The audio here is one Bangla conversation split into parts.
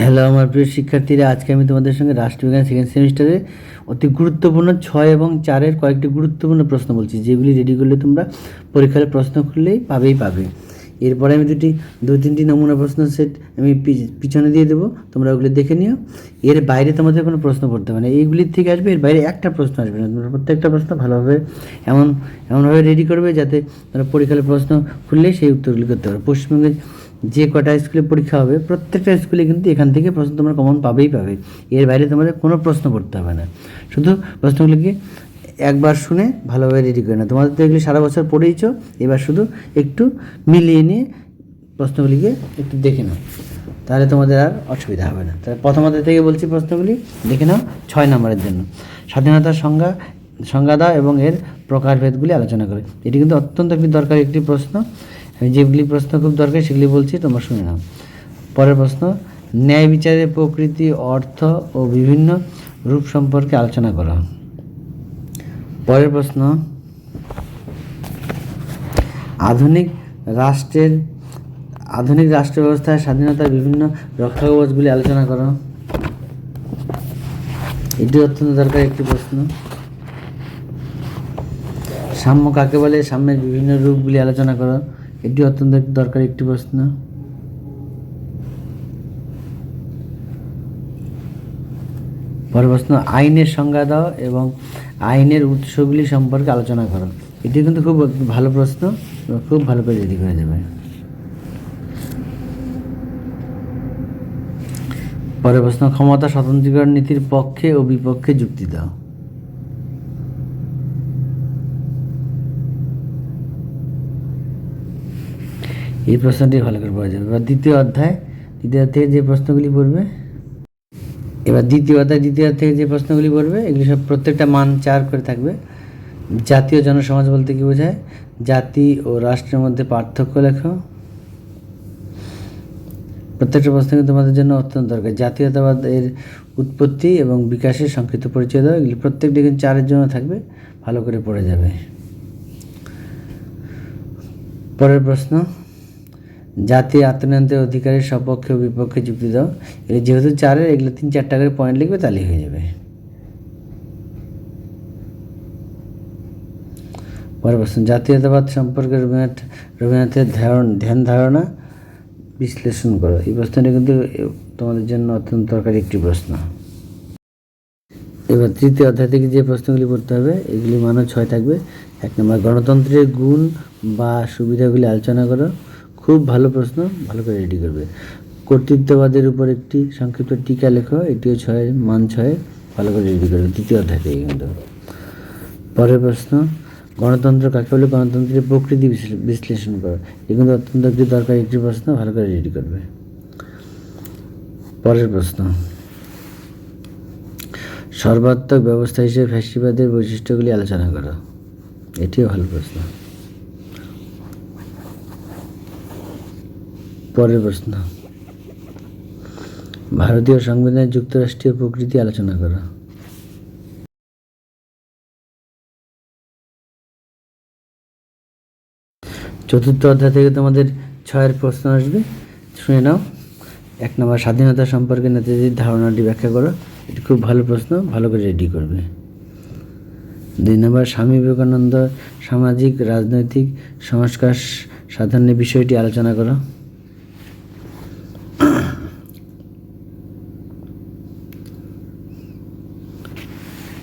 হ্যালো আমার প্রিয় শিক্ষার্থীরা, আজকে আমি তোমাদের সঙ্গে রাষ্ট্রবিজ্ঞান সেকেন্ড সেমিস্টারে অতি গুরুত্বপূর্ণ ছয় এবং চারের কয়েকটি গুরুত্বপূর্ণ প্রশ্ন বলছি, যেগুলি রেডি করলে তোমরা পরীক্ষার প্রশ্ন করলেই পাবেই পাবে। এরপরে আমি দুটি, দু তিনটি নমুনা প্রশ্ন সেট আমি পিছনে দিয়ে দেবো, তোমরা ওগুলি দেখে নিও। এর বাইরে তোমাদের কোনো প্রশ্ন করতে হবে না, এইগুলির থেকে আসবে, এর বাইরে একটা প্রশ্ন আসবে না, তোমরা প্রত্যেকটা প্রশ্ন ভালোভাবে এমন, এমনভাবে রেডি করবে যাতে তোমরা পরীক্ষার প্রশ্ন খুললেই সেই উত্তরগুলি করতে পারো। পশ্চিমবঙ্গের যে কটা স্কুলে পরীক্ষা হবে, প্রত্যেকটা স্কুলে কিন্তু এখান থেকে প্রশ্ন তোমরা কমন পাবেই পাবে। এর বাইরে তোমাদের কোনো প্রশ্ন করতে হবে না। শুধু প্রশ্নগুলিকে একবার শুনে ভালোভাবে রেডি করে না তোমাদের তো এগুলি সারা বছর পড়েইছ এবার শুধু একটু মিলিয়ে নিয়ে প্রশ্নগুলিকে একটু দেখে নাও। তাহলে তোমাদের আর অসুবিধা হবে না। তাহলে প্রথমত থেকে বলছি প্রশ্নগুলি, দেখে নাও ছয় নম্বরের জন্য। স্বাধীনতার সংজ্ঞা সংজ্ঞা দাও এবং এর প্রকারভেদগুলি আলোচনা করে। এটি কিন্তু অত্যন্ত একটি দরকারি একটি প্রশ্ন। আমি যেগুলি প্রশ্ন খুব দরকার সেগুলি বলছি, তোমরা শুনে নাও। পরের প্রশ্ন, ন্যায় বিচারের প্রকৃতি, অর্থ ও বিভিন্ন রূপ সম্পর্কে আলোচনা করা। পরের প্রশ্ন, আধুনিক রাষ্ট্রের, আধুনিক রাষ্ট্র ব্যবস্থায় স্বাধীনতার বিভিন্ন রক্ষা কবচগুলি আলোচনা করো। এটি অত্যন্ত দরকারি একটি প্রশ্ন। সাম্য কাকে বলে? সাম্যের বিভিন্ন রূপগুলি আলোচনা করো। এটি অত্যন্ত দরকারি একটি প্রশ্ন। পরের প্রশ্ন, আইনের সংজ্ঞা দাও এবং আইনের উৎসগুলি সম্পর্কে আলোচনা করো। এটি কিন্তু খুব ভালো প্রশ্ন খুব ভালো করে রেডি করে দেবে। পরের প্রশ্ন, ক্ষমতা স্বতন্ত্রীকরণ নীতির পক্ষে ও বিপক্ষে যুক্তি দাও। এই প্রশ্নটি ভালো করে পড়া যাবে। এবার দ্বিতীয় অধ্যায়, দ্বিতীয় থেকে যে প্রশ্নগুলি পড়বে, এবার দ্বিতীয় অধ্যায়, দ্বিতীয় থেকে যে প্রশ্নগুলি পড়বে, এগুলি সব প্রত্যেকটা মান চার করে থাকবে। জাতীয় জনসমাজ বলতে কি বোঝায়? জাতি ও রাষ্ট্রের মধ্যে পার্থক্য লেখো। প্রত্যেকটা প্রশ্ন তোমাদের জন্য অত্যন্ত দরকার। জাতীয়তাবাদ এর উৎপত্তি এবং বিকাশের সংক্ষিপ্ত পরিচয় দেওয়া এগুলি প্রত্যেকটি কিন্তু চারের জন্য থাকবে। ভালো করে পড়ে যাবে। পরের প্রশ্ন জাতি আত্মনিয়ন্ত্রণের অধিকারের সপক্ষে ও বিপক্ষে যুক্তি দাও। এগুলো যেহেতু চারের, এগুলো তিন চারটা করে পয়েন্ট লিখবে তাহলেই হয়ে যাবে। পরের প্রশ্ন, জাতীয়তাবাদ সম্পর্কে রবীন্দ্রনাথ, রবীন্দ্রনাথের ধ্যান ধ্যান ধারণা বিশ্লেষণ করো। এই প্রশ্নটি কিন্তু তোমাদের জন্য অত্যন্ত দরকারি একটি প্রশ্ন। এবার তৃতীয় অধ্যায় থেকে যে প্রশ্নগুলি পড়তে হবে, এগুলি মানও ছয় থাকবে। এক নম্বর, গণতন্ত্রের গুণ বা সুবিধাগুলি আলোচনা করো। খুব ভালো প্রশ্ন, ভালো করে রেডি করবে। কর্তৃত্ববাদের উপর একটি সংক্ষিপ্ত টিকা লেখো, এটিও ছয়, মান ছয়, ভালো করে রেডি করবে তৃতীয় অধ্যায় থেকে কিন্তু। পরের প্রশ্ন, গণতন্ত্র কাকে বলে? গণতন্ত্রের প্রকৃতি বিশ্লে- বিশ্লেষণ করো। কিন্তু অত্যন্ত একটি দরকারি, একটি প্রশ্ন, ভালো করে রেডি করবে। পরের প্রশ্ন, সর্বাত্মক ব্যবস্থা হিসেবে ফ্যাসিবাদের বৈশিষ্ট্যগুলি আলোচনা করো। এটিও ভালো প্রশ্ন। পরের প্রশ্ন। ভারতীয় সংবিধানের যুক্তরাষ্ট্রীয় প্রকৃতি আলোচনা করা। চতুর্থ অধ্যায় থেকে তোমাদের ছয়ের প্রশ্ন আসবে। শুনে নাও। এক নম্বর, স্বাধীনতা সম্পর্কে নেতাজির ধারণাটি ব্যাখ্যা করো। এটি খুব ভালো প্রশ্ন, ভালো করে রেডি করবে। দুই নম্বর, স্বামী বিবেকানন্দ সামাজিক, রাজনৈতিক, সংস্কার, সাধনের বিষয়টি আলোচনা করো।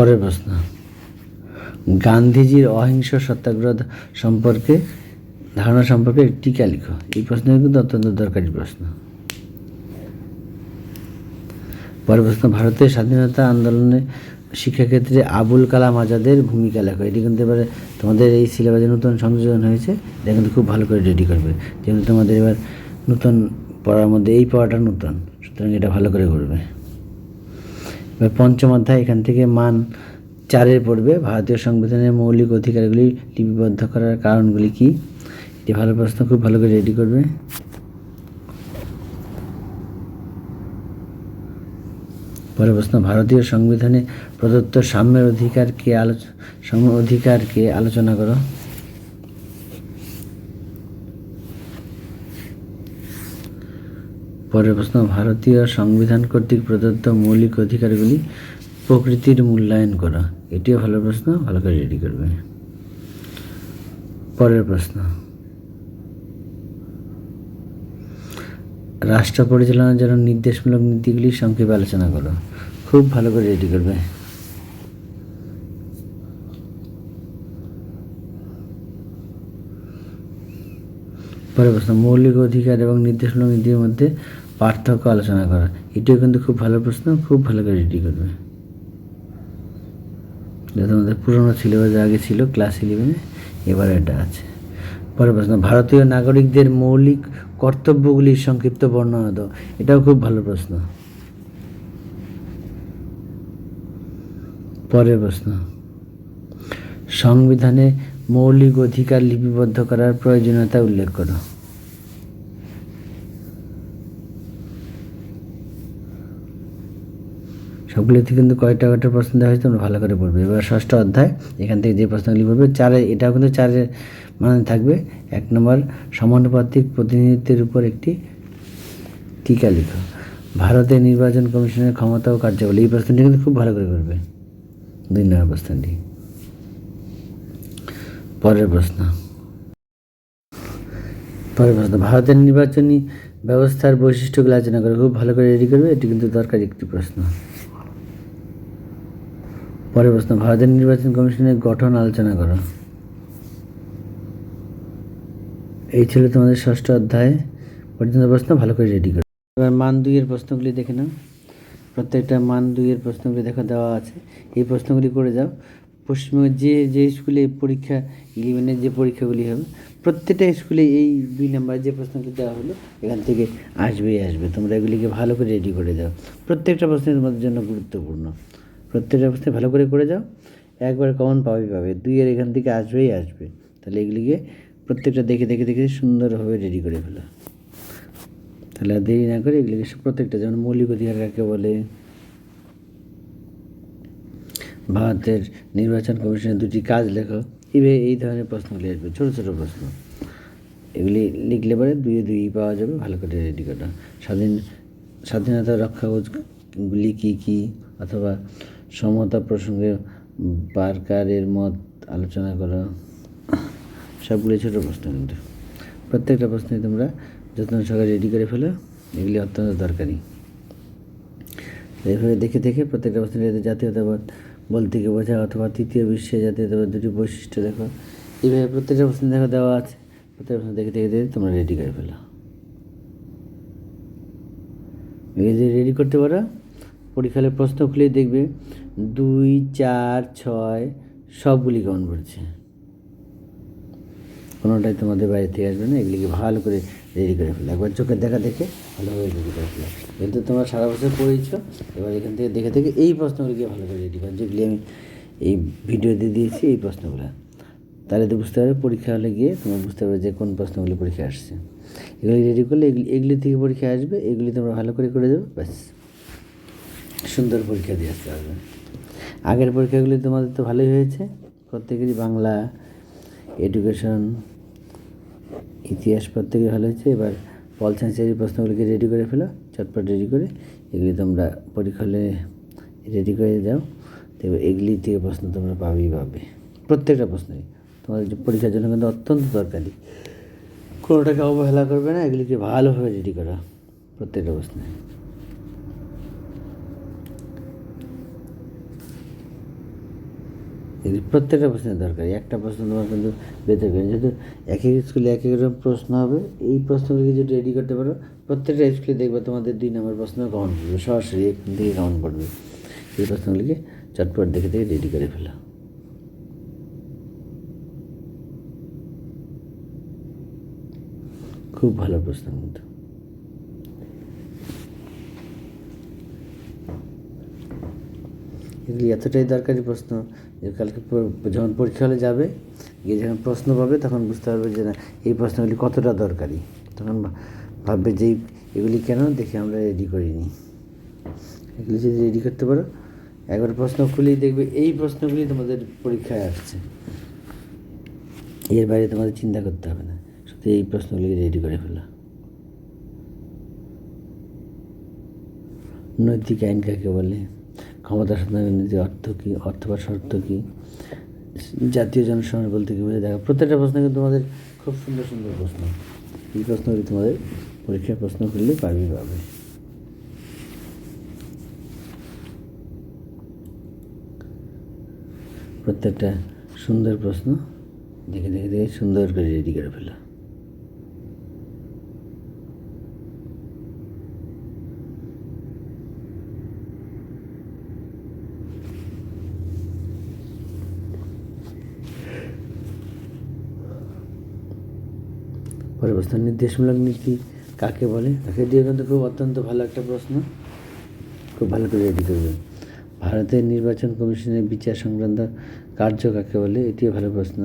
পরের প্রশ্ন। গান্ধীজির অহিংস সত্যাগ্রহ সম্পর্কে, ধারণা সম্পর্কে টিকা লিখো। এই প্রশ্ন কিন্তু অত্যন্ত দরকারি প্রশ্ন। পরের প্রশ্ন, ভারতের স্বাধীনতা আন্দোলনে শিক্ষাক্ষেত্রে আবুল কালাম আজাদের ভূমিকা লেখো। এটি কিন্তু এবারে তোমাদের এই সিলেবাসে নতুন সংযোজন হয়েছে। এটা কিন্তু খুব ভালো করে রেডি করবে। যেহেতু তোমাদের এবার নতুন পড়ার মধ্যে এই পড়াটা নতুন, সুতরাং এটা ভালো করে করবে। পঞ্চম অধ্যায়, এখান থেকে মান চারের পড়বে। ভারতীয় সংবিধানের মৌলিক অধিকারগুলি লিপিবদ্ধ করার কারণগুলি কি? এটি ভালো প্রশ্ন, খুব ভালো করে রেডি করবে। পরের প্রশ্ন, ভারতীয় সংবিধানে প্রদত্ত সাম্যের অধিকারকে আলোচ সাম্য অধিকারকে আলোচনা করো। পরের প্রশ্ন, ভারতীয় সংবিধান কর্তৃক প্রদত্ত মৌলিক অধিকারগুলি প্রকৃতির মূল্যায়ন করা। এটিও ভালো প্রশ্ন, ভালো করে রেডি করবে। পরের প্রশ্ন। রাষ্ট্র পরিচালনার জন্য নির্দেশমূলক নীতিগুলি সংক্ষেপে আলোচনা করো। খুব ভালো করে রেডি করবে। পরের প্রশ্ন, মৌলিক অধিকার এবং নির্দেশমূলক নীতির মধ্যে পার্থক্য আলোচনা করা। এটিও কিন্তু খুব ভালো প্রশ্ন, খুব ভালো করে রেডি করবে। তোমাদের পুরোনো সিলেবাস আগে ছিল ক্লাস ইলেভেনে এবার এটা আছে। পরের প্রশ্ন, ভারতীয় নাগরিকদের মৌলিক কর্তব্যগুলির সংক্ষিপ্ত বর্ণনা দাও। এটাও খুব ভালো প্রশ্ন। পরের প্রশ্ন, সংবিধানে মৌলিক অধিকার লিপিবদ্ধ করার প্রয়োজনীয়তা উল্লেখ করো। সবগুলিতে কিন্তু কয়টা কয়টা প্রশ্ন দেওয়া হয়েছে, তোমরা ভালো করে পড়বে। এবার ষষ্ঠ অধ্যায়, এখান থেকে যে প্রশ্নগুলি পড়বে, চারে, এটাও কিন্তু চারের মানে থাকবে। এক নম্বর, সমানুপাতিক প্রতিনিধিত্বের উপর একটি টিকা লিখো। ভারতের নির্বাচন কমিশনের ক্ষমতা ও কার্যাবলী, এই প্রশ্নটি কিন্তু খুব ভালো করে করবে দুই নম্বর প্রশ্নটি। পরের প্রশ্ন। পরের প্রশ্ন, ভারতের নির্বাচনী ব্যবস্থার বৈশিষ্ট্যগুলো আলোচনা করে খুব ভালো করে রেডি করবে, এটি কিন্তু দরকারি একটি প্রশ্ন। পরের প্রশ্ন, ভারতের নির্বাচন কমিশনের গঠন আলোচনা করো। এই ছিল তোমাদের ষষ্ঠ অধ্যায়। পর্যন্ত প্রশ্ন, ভালো করে রেডি করো। এবার মান দুইয়ের প্রশ্নগুলি দেখে নাও। প্রত্যেকটা মান দুইয়ের প্রশ্নগুলি দেখা, দেওয়া আছে। এই প্রশ্নগুলি করে যাও। পশ্চিমবঙ্গের যে যে স্কুলে পরীক্ষা ইলেভেনের যে পরীক্ষাগুলি হবে, প্রত্যেকটা স্কুলে এই দুই নাম্বার যে প্রশ্নগুলি দেওয়া হলো, এখান থেকে আসবেই আসবে। তোমরা এগুলিকে ভালো করে রেডি করে দাও। প্রত্যেকটা প্রশ্ন তোমাদের জন্য গুরুত্বপূর্ণ। প্রত্যেকটা প্রশ্নে ভালো করে করে যাও। একবার কমন পাবেই পাবে। দুইয়ের এখান থেকে আসবেই আসবে। তাহলে এগুলিকে প্রত্যেকটা দেখে দেখে দেখে সুন্দরভাবে রেডি করে ফেলো। তাহলে আর দেরি না করে এগুলিকে প্রত্যেকটা, যেমন মৌলিক অধিকার কাকে বলে? ভারতের নির্বাচন কমিশনের দুটি কাজ লেখো। এইভাবে এই ধরনের প্রশ্নগুলি আসবে, ছোটো ছোটো প্রশ্ন। এগুলি লিখলে পরে দুই দুই পাওয়া যাবে, ভালো করে রেডি করা স্বাধীন, স্বাধীনতা রক্ষা রক্ষাগুলি কী কী? অথবা সমতা প্রসঙ্গে বারকারের মত আলোচনা করা সবগুলি ছোটো প্রশ্ন কিন্তু। প্রত্যেকটা প্রশ্নে তোমরা যত্ন সহকারে রেডি করে ফেলো, এগুলি অত্যন্ত দরকারি। এইভাবে দেখে দেখে প্রত্যেকটা প্রশ্নের জাতীয়তাবাদ বলতে কি বোঝা অথবা তৃতীয় বিশ্বে জাতীয়তাবাদ দুটি বৈশিষ্ট্য দেখো। এইভাবে প্রত্যেকটা প্রশ্ন দেখো দেওয়া আছে, প্রত্যেকটা প্রশ্ন দেখে দেখে দেখে তোমরা রেডি করে ফেলো। এই যে রেডি করতে পারো পরীক্ষার প্রশ্ন খুলেই দেখবে দুই, চার, ছয়, সবগুলি কেমন পড়ছে। কোনোটাই তোমাদের বাইরে থেকে আসবে না, এগুলিকে ভালো করে রেডি করে ফেলো। একবার চোখের দেখা দেখে ভালোভাবে রেডি করে ফেলো। যেহেতু তোমরা সারা বছর পড়েছো এবার এখান থেকে দেখে দেখে এই প্রশ্নগুলিকে ভালো করে রেডি করো। যেগুলি আমি এই ভিডিওতে দিয়েছি, এই প্রশ্নগুলো। তাহলে তো বুঝতে পারবে, পরীক্ষা হলে গিয়ে তোমরা বুঝতে পারবে যে কোন প্রশ্নগুলি পরীক্ষা আসছে। এগুলি রেডি করলে এগুলি এগুলি থেকে পরীক্ষা আসবে, এগুলি তোমরা ভালো করে করে দেবে, ব্যাস। সুন্দর পরীক্ষা দিয়ে আসতে পারবে। আগের পরীক্ষাগুলি তোমাদের তো ভালোই হয়েছে। প্রত্যেকেরই বাংলা এডুকেশন ইতিহাস প্রত্যেকে ভালো হয়েছে। এবার পল সায়েন্সের প্রশ্নগুলিকে রেডি করে ফেলো, চটপট রেডি করে। এগুলি তোমরা পরীক্ষা হলে রেডি করে যাও তো এগুলি থেকে প্রশ্ন তোমরা পাবেই পাবে। প্রত্যেকটা প্রশ্নই তোমাদের পরীক্ষার জন্য কিন্তু অত্যন্ত দরকারি। কোনোটাকে অবহেলা করবে না, এগুলিকে ভালোভাবে রেডি করা প্রত্যেকটা প্রশ্নে। প্রত্যেকটা প্রশ্নের দরকার, একটা প্রশ্ন তোমার কিন্তু বেঁধে দেবে যেহেতু এক এক স্কুলে এক এক রকম প্রশ্ন হবে, এই প্রশ্নগুলিকে যদি রেডি করতে পারো, প্রত্যেকটা স্কুলে দেখবে তোমাদের দুই নম্বর প্রশ্ন কমন পড়বে সরাসরি এখান থেকে কমন পড়বে এই প্রশ্নগুলিকে চটপট দেখে দেখে রেডি করে ফেলো। খুব ভালো প্রশ্ন কিন্তু। এগুলি এতটাই দরকারি প্রশ্ন যে কালকে যখন পরীক্ষা হলে যাবে, গিয়ে যখন প্রশ্ন পাবে, তখন বুঝতে পারবে যে না, এই প্রশ্নগুলি কতটা দরকারি। তখন ভাববে যে এগুলি কেন দেখে আমরা রেডি করিনি। এগুলি যদি রেডি করতে পারো, একবার প্রশ্ন খুলেই দেখবে এই প্রশ্নগুলি তোমাদের পরীক্ষায় আসছে। এর বাইরে তোমাদের চিন্তা করতে হবে না, শুধু এই প্রশ্নগুলি রেডি করে ফেলো। নৈতিক আইন কাকে বলে? ক্ষমতা সন্ধানের নীতি অর্থ কী, অর্থ বা শর্ত কী? জাতীয় জনসমাজ বলতে কী বোঝায় দেখো। প্রত্যেকটা প্রশ্ন কিন্তু তোমাদের খুব সুন্দর সুন্দর প্রশ্ন। এই প্রশ্নগুলি তোমাদের পরীক্ষার প্রশ্ন করলে পারবি পাবে। প্রত্যেকটা সুন্দর প্রশ্ন দেখে দেখে দেখে সুন্দর করে রেডি করে ফেলো। প্রশ্ন নির্দেশমূলক নীতি কাকে বলে? তাকে দিয়ে কিন্তু খুব অত্যন্ত ভালো একটা প্রশ্ন। খুব ভালো করে রেডি করবে ভারতের নির্বাচন কমিশনের বিচার সংক্রান্ত কার্য কাকে বলে? এটিও ভালো প্রশ্ন।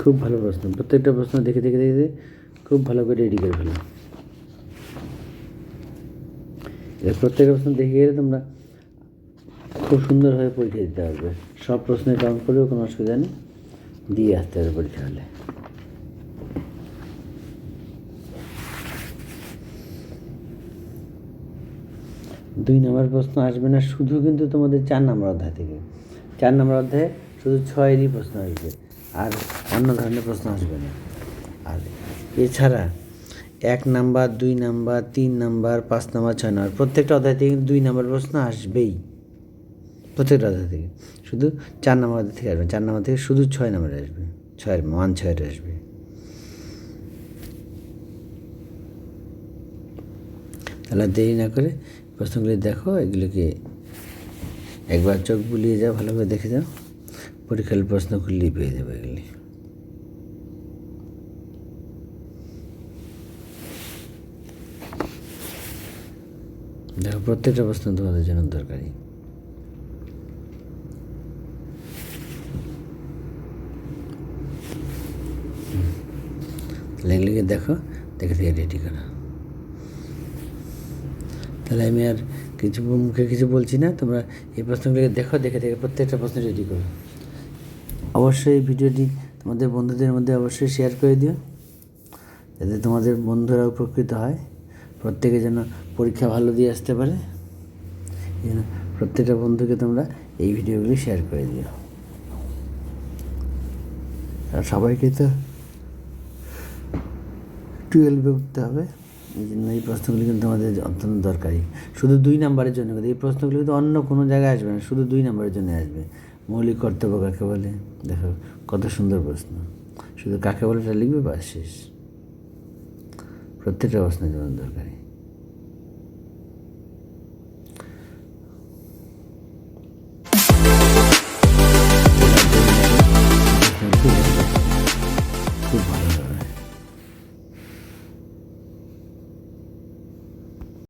খুব ভালো প্রশ্ন। প্রত্যেকটা প্রশ্ন দেখে দেখে দেখে খুব ভালো করে রেডি করে ফেলো এর প্রত্যেকটা প্রশ্ন দেখে গেলে তোমরা খুব সুন্দরভাবে পরীক্ষা দিতে পারবে। সব প্রশ্নের কাউন্ট করেও কোনো অসুবিধা নেই। দিয়ে আসতে হবে পরীক্ষা হলে। দুই নম্বর প্রশ্ন আসবে না, শুধু কিন্তু তোমাদের চার নম্বর অধ্যায় থেকে। চার নম্বর অধ্যায়ে শুধু ছয়েরই প্রশ্ন আসবে আর অন্য ধরনের প্রশ্ন আসবে না। আর এছাড়া এক নাম্বার, দুই নাম্বার, তিন নাম্বার, পাঁচ নাম্বার, ছয় নাম্বার। প্রত্যেকটা অধ্যায় থেকে দুই নাম্বার প্রশ্ন আসবেই। প্রত্যেকটা অধ্যায় থেকে। শুধু চার নাম্বার থেকে আসবে। চার নাম্বার থেকে শুধু ছয় নাম্বারে আসবে। ছয়ের মান ছয়ের আসবে। তাহলে দেরি না করে প্রশ্নগুলি দেখো, এগুলোকে একবার চোখ বুলিয়ে যাও, ভালো করে দেখে যাও। পরীক্ষার প্রশ্ন করলেই পেয়ে যাবে এগুলি। দেখো, প্রত্যেকটা প্রশ্ন তোমাদের জন্য দরকারি। এগুলিকে দেখো, দেখে দেখে রেডি করো। তাহলে আমি আর কিছু মুখে কিছু বলছি না, তোমরা এই প্রশ্নগুলিকে দেখো, দেখে দেখে প্রত্যেকটা প্রশ্ন রেডি করো। অবশ্যই এই ভিডিওটি তোমাদের বন্ধুদের মধ্যে অবশ্যই শেয়ার করে দিও, যাতে তোমাদের বন্ধুরা উপকৃত হয়। প্রত্যেকে যেন পরীক্ষা ভালো দিয়ে আসতে পারে। প্রত্যেকটা বন্ধুকে তোমরা এই ভিডিওগুলি শেয়ার করে দিও। আর সবাইকে তো টুয়েলভে উঠতে হবে। এই জন্য এই প্রশ্নগুলি কিন্তু আমাদের অত্যন্ত দরকারি। শুধু দুই নাম্বারের জন্য কিন্তু এই প্রশ্নগুলি কিন্তু অন্য কোনো জায়গায় আসবে না, শুধু দুই নাম্বারের জন্য আসবে। মৌলিক কর্তব্য কাকে বলে? দেখো, কত সুন্দর প্রশ্ন। শুধু কাকে বলে এটা লিখবে বা শেষ। প্রত্যেকটা প্রশ্নের জন্য দরকারি।